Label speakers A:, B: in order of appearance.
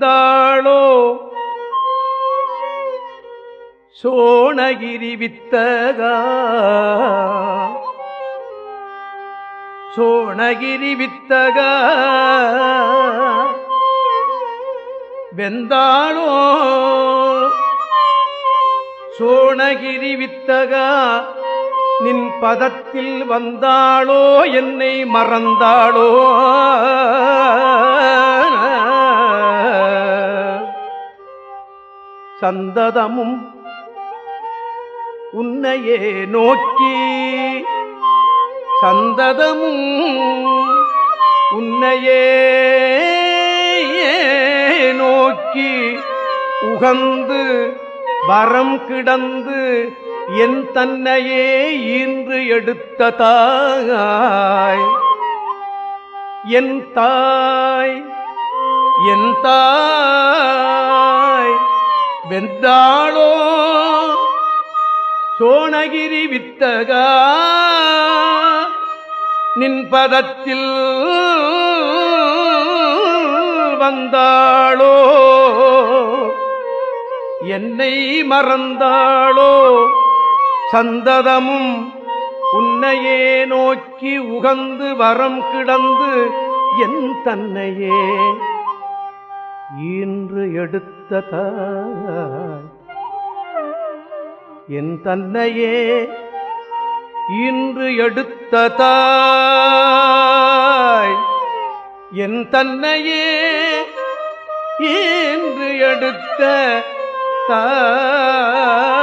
A: வெந்தாளோ சோணகிரி வித்தகா? சோணகிரி வித்தகா? வெந்தாளோ? சோணகிரி வித்தகா? நின் பதத்தில் வந்தாளோ? என்னை மறந்தாளோ? சந்ததமும் உன்னையே நோக்கி. சந்ததமும் உன்னையே நோக்கி உகந்து வரம் கிடந்து என் தன்னையே இன்று எடுத்த தாய். என் தாய் என் தாய். வெந்தாளோ? சோணகிரி வித்தகா? நின் பதத்தில் வந்தாளோ? என்னை மறந்தாளோ? சந்ததமும் உன்னையே நோக்கி உகந்து வரம் கிடந்து என் தன்னையே இன்று எடுத்த தாய். என் தன்னையே இன்று எடுத்த தாய். என் தன்னையே இன்று எடுத்த தாய்.